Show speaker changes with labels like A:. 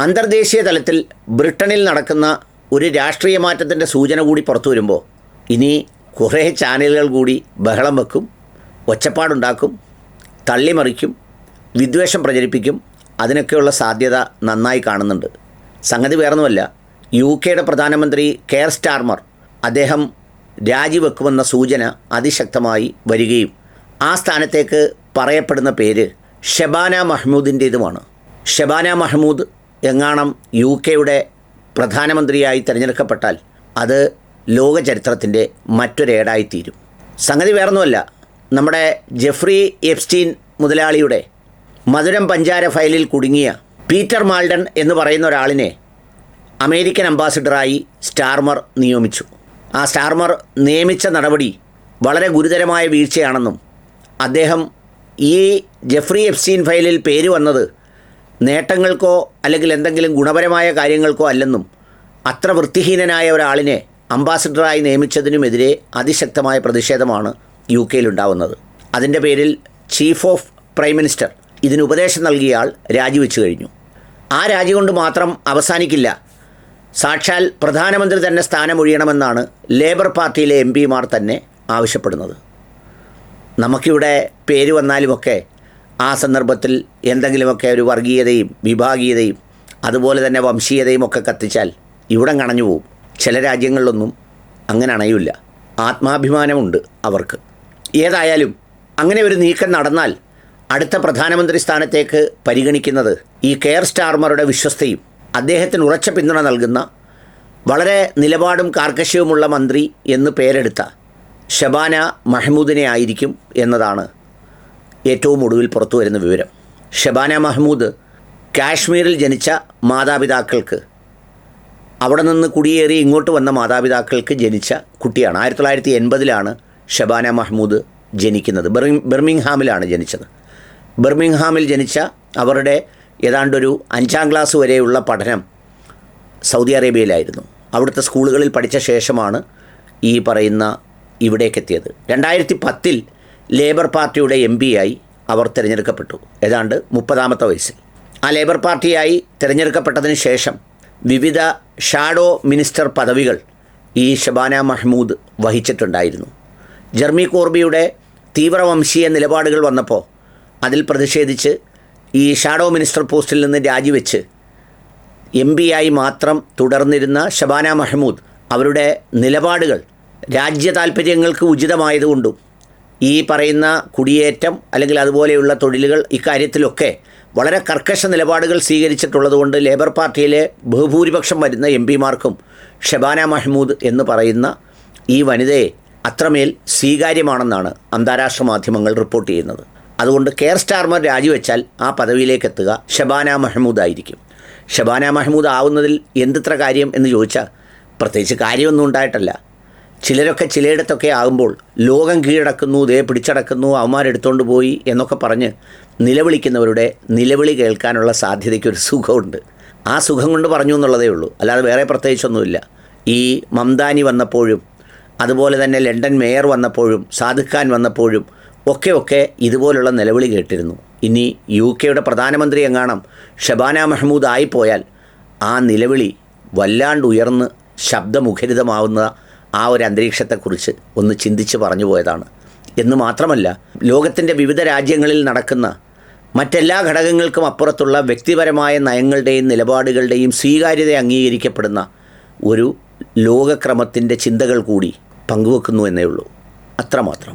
A: അന്തർദേശീയ തലത്തിൽ ബ്രിട്ടനിൽ നടക്കുന്ന ഒരു രാഷ്ട്രീയ മാറ്റത്തിന്റെ സൂചന കൂടി പുറത്തു വരുമ്പോൾ ഇനി കുറേ ചാനലുകൾ കൂടി ബഹളം വെക്കും ഒച്ചപ്പാടുണ്ടാക്കും തള്ളിമറിക്കും വിദ്വേഷം പ്രചരിപ്പിക്കും. അതിനൊക്കെയുള്ള സാധ്യത നന്നായി കാണുന്നുണ്ട്. സംഗതി വേറൊന്നുമല്ല. യു കെയുടെ പ്രധാനമന്ത്രി കെയർ സ്റ്റാർമർ അദ്ദേഹം രാജിവെക്കുമെന്ന സൂചന അതിശക്തമായി വരികയും ആ സ്ഥാനത്തേക്ക് പറയപ്പെടുന്ന പേര് ഷെബാന മഹ്മൂദിന്റേതുമാണ്. ഷെബാന മഹ്മൂദ് എങ്ങാണം യു കെയുടെ പ്രധാനമന്ത്രിയായി തിരഞ്ഞെടുക്കപ്പെട്ടാൽ അത് ലോക ചരിത്രത്തിന്റെ മറ്റൊരേടായിത്തീരും സംഗതി വേറൊന്നുമല്ല. നമ്മുടെ ജെഫ്രി എപ്സ്റ്റീൻ മുതലാളിയുടെ മധുരം പഞ്ചാര ഫയലിൽ കുടുങ്ങിയ പീറ്റർ മാൾഡൻ എന്ന് പറയുന്ന ഒരാളിനെ അമേരിക്കൻ അംബാസിഡറായി സ്റ്റാർമർ നിയമിച്ചു. ആ സ്റ്റാർമർ നിയമിച്ച നടപടി വളരെ ഗുരുതരമായ വീഴ്ചയാണെന്നും അദ്ദേഹം ഈ ജെഫ്രി എഫ്സീൻ ഫയലിൽ പേര് വന്നത് നേട്ടങ്ങൾക്കോ അല്ലെങ്കിൽ എന്തെങ്കിലും ഗുണപരമായ കാര്യങ്ങൾക്കോ അല്ലെന്നും അത്ര വൃത്തിഹീനനായ ഒരാളിനെ അംബാസിഡറായി നിയമിച്ചതിനുമെതിരെ അതിശക്തമായ പ്രതിഷേധമാണ് യു കെയിലുണ്ടാവുന്നത് അതിന്റെ പേരിൽ ചീഫ് ഓഫ് പ്രൈം മിനിസ്റ്റർ ഇതിന് ഉപദേശം നൽകിയ ആൾ രാജിവെച്ചു കഴിഞ്ഞു. ആ രാജി കൊണ്ട് മാത്രം അവസാനിക്കില്ല. സാക്ഷാൽ പ്രധാനമന്ത്രി തന്നെ സ്ഥാനമൊഴിയണമെന്നാണ് ലേബർ പാർട്ടിയിലെ എം പിമാർ തന്നെ ആവശ്യപ്പെടുന്നത്. നമുക്കിവിടെ പേര് വന്നാലുമൊക്കെ ആ സന്ദർഭത്തിൽ എന്തെങ്കിലുമൊക്കെ ഒരു വർഗീയതയും വിഭാഗീയതയും അതുപോലെ തന്നെ വംശീയതയും ഒക്കെ കത്തിച്ചാൽ ഇവിടെ കണഞ്ഞു പോവും. ചില രാജ്യങ്ങളിലൊന്നും അങ്ങനെ അണയില്ല. ആത്മാഭിമാനമുണ്ട് അവർക്ക്. ഏതായാലും അങ്ങനെ ഒരു നീക്കം നടന്നാൽ അടുത്ത പ്രധാനമന്ത്രി സ്ഥാനത്തേക്ക് പരിഗണിക്കുന്നത് ഈ കെയർ സ്റ്റാർമറുടെ വിശ്വസ്തയും അദ്ദേഹത്തിന് ഉറച്ച പിന്തുണ നൽകുന്ന വളരെ നിലപാടും കാർക്കശ്യവുമുള്ള മന്ത്രി എന്ന് പേരെടുത്ത ഷബാന മഹ്മൂദിനെ ആയിരിക്കും എന്നതാണ് ഏറ്റവും ഒടുവിൽ പുറത്തു വരുന്ന വിവരം. ഷബാന മഹ്മൂദ് കാശ്മീരിൽ ജനിച്ച മാതാപിതാക്കൾക്ക് അവിടെ നിന്ന് കുടിയേറി ഇങ്ങോട്ട് വന്ന മാതാപിതാക്കൾക്ക് ജനിച്ച കുട്ടിയാണ്. ആയിരത്തി തൊള്ളായിരത്തി എൺപതിലാണ് ഷബാന മഹ്മൂദ് ജനിക്കുന്നത്. ബെർമിങ് ബെർമിംഗ്ഹാമിലാണ് ജനിച്ചത്. ബെർമിംഗ്ഹാമിൽ ജനിച്ച അവരുടെ ഏതാണ്ടൊരു അഞ്ചാം ക്ലാസ് വരെയുള്ള പഠനം സൗദി അറേബ്യയിലായിരുന്നു. അവിടുത്തെ സ്കൂളുകളിൽ പഠിച്ച ശേഷമാണ് ഈ പറയുന്ന ഇവിടേക്കെത്തിയത്. രണ്ടായിരത്തി പത്തിൽ ലേബർ പാർട്ടിയുടെ എം ആയി അവർ തിരഞ്ഞെടുക്കപ്പെട്ടു. ഏതാണ്ട് മുപ്പതാമത്തെ വയസ്സിൽ. ആ ലേബർ പാർട്ടിയായി തിരഞ്ഞെടുക്കപ്പെട്ടതിന് ശേഷം വിവിധ ഷാഡോ മിനിസ്റ്റർ പദവികൾ ഈ ഷബാന മഹ്മൂദ് വഹിച്ചിട്ടുണ്ടായിരുന്നു. ജെർമി കോർബിയുടെ തീവ്രവംശീയ നിലപാടുകൾ വന്നപ്പോൾ അതിൽ പ്രതിഷേധിച്ച് ഈ ഷാഡോ മിനിസ്റ്റർ പോസ്റ്റിൽ നിന്ന് രാജിവെച്ച് എം ആയി മാത്രം തുടർന്നിരുന്ന ഷബാന മഹ്മൂദ് അവരുടെ നിലപാടുകൾ രാജ്യ താൽപ്പര്യങ്ങൾക്ക് ഉചിതമായതുകൊണ്ടും ഈ പറയുന്ന കുടിയേറ്റം അല്ലെങ്കിൽ അതുപോലെയുള്ള തൊഴിലുകൾ ഇക്കാര്യത്തിലൊക്കെ വളരെ കർക്കശ നിലപാടുകൾ സ്വീകരിച്ചിട്ടുള്ളതുകൊണ്ട് ലേബർ പാർട്ടിയിലെ ബഹുഭൂരിപക്ഷം വരുന്ന എം പിമാർക്കും ഷബാന മഹ്മൂദ് എന്ന് പറയുന്ന ഈ വനിതയെ അത്രമേൽ സ്വീകാര്യമാണെന്നാണ് അന്താരാഷ്ട്ര മാധ്യമങ്ങൾ റിപ്പോർട്ട് ചെയ്യുന്നത്. അതുകൊണ്ട് കെയർ സ്റ്റാർമർ രാജിവെച്ചാൽ ആ പദവിയിലേക്ക് എത്തുക ഷബാന മഹ്മൂദ് ആയിരിക്കും. ഷബാന മഹ്മൂദ് ആവുന്നതിൽ എന്തിത്ര കാര്യം എന്ന് ചോദിച്ചാൽ പ്രത്യേകിച്ച് കാര്യമൊന്നും ഉണ്ടായിട്ടല്ല. ചിലരൊക്കെ ചിലയിടത്തൊക്കെ ആകുമ്പോൾ ലോകം കീഴടക്കുന്നു ദേ പിടിച്ചടക്കുന്നു അവന്മാരെടുത്തോണ്ട് പോയി എന്നൊക്കെ പറഞ്ഞ് നിലവിളിക്കുന്നവരുടെ നിലവിളി കേൾക്കാനുള്ള സാധ്യതയ്ക്ക് ഒരു സുഖമുണ്ട്. ആ സുഖം കൊണ്ട് പറഞ്ഞു എന്നുള്ളതേ ഉള്ളൂ. അല്ലാതെ വേറെ പ്രത്യേകിച്ചൊന്നുമില്ല. ഈ മംദാനി വന്നപ്പോഴും അതുപോലെ തന്നെ ലണ്ടൻ മേയർ വന്നപ്പോഴും സാദിഖ് വന്നപ്പോഴും ഒക്കെ ഒക്കെ ഇതുപോലുള്ള നിലവിളി കേട്ടിരുന്നു. ഇനി യു കെയുടെ പ്രധാനമന്ത്രി എങ്ങാണം ഷബാന മെഹ്മൂദ് ആയിപ്പോയാൽ ആ നിലവിളി വല്ലാണ്ട് ഉയർന്ന് ശബ്ദമുഖരിതമാവുന്ന ആ ഒരു അന്തരീക്ഷത്തെക്കുറിച്ച് ഒന്ന് ചിന്തിച്ച് പറഞ്ഞു പോയതാണ്. എന്ന് മാത്രമല്ല ലോകത്തിന്റെ വിവിധ രാജ്യങ്ങളിൽ നടക്കുന്ന മറ്റെല്ലാ ഘടകങ്ങൾക്കും അപ്പുറത്തുള്ള വ്യക്തിപരമായ നയങ്ങളുടെയും നിലപാടുകളുടെയും സ്വീകാര്യത അംഗീകരിക്കപ്പെടുന്ന ഒരു ലോകക്രമത്തിന്റെ ചിന്തകൾ കൂടി പങ്കുവെക്കുന്നു എന്നേ ഉള്ളൂ. അത്രമാത്രം.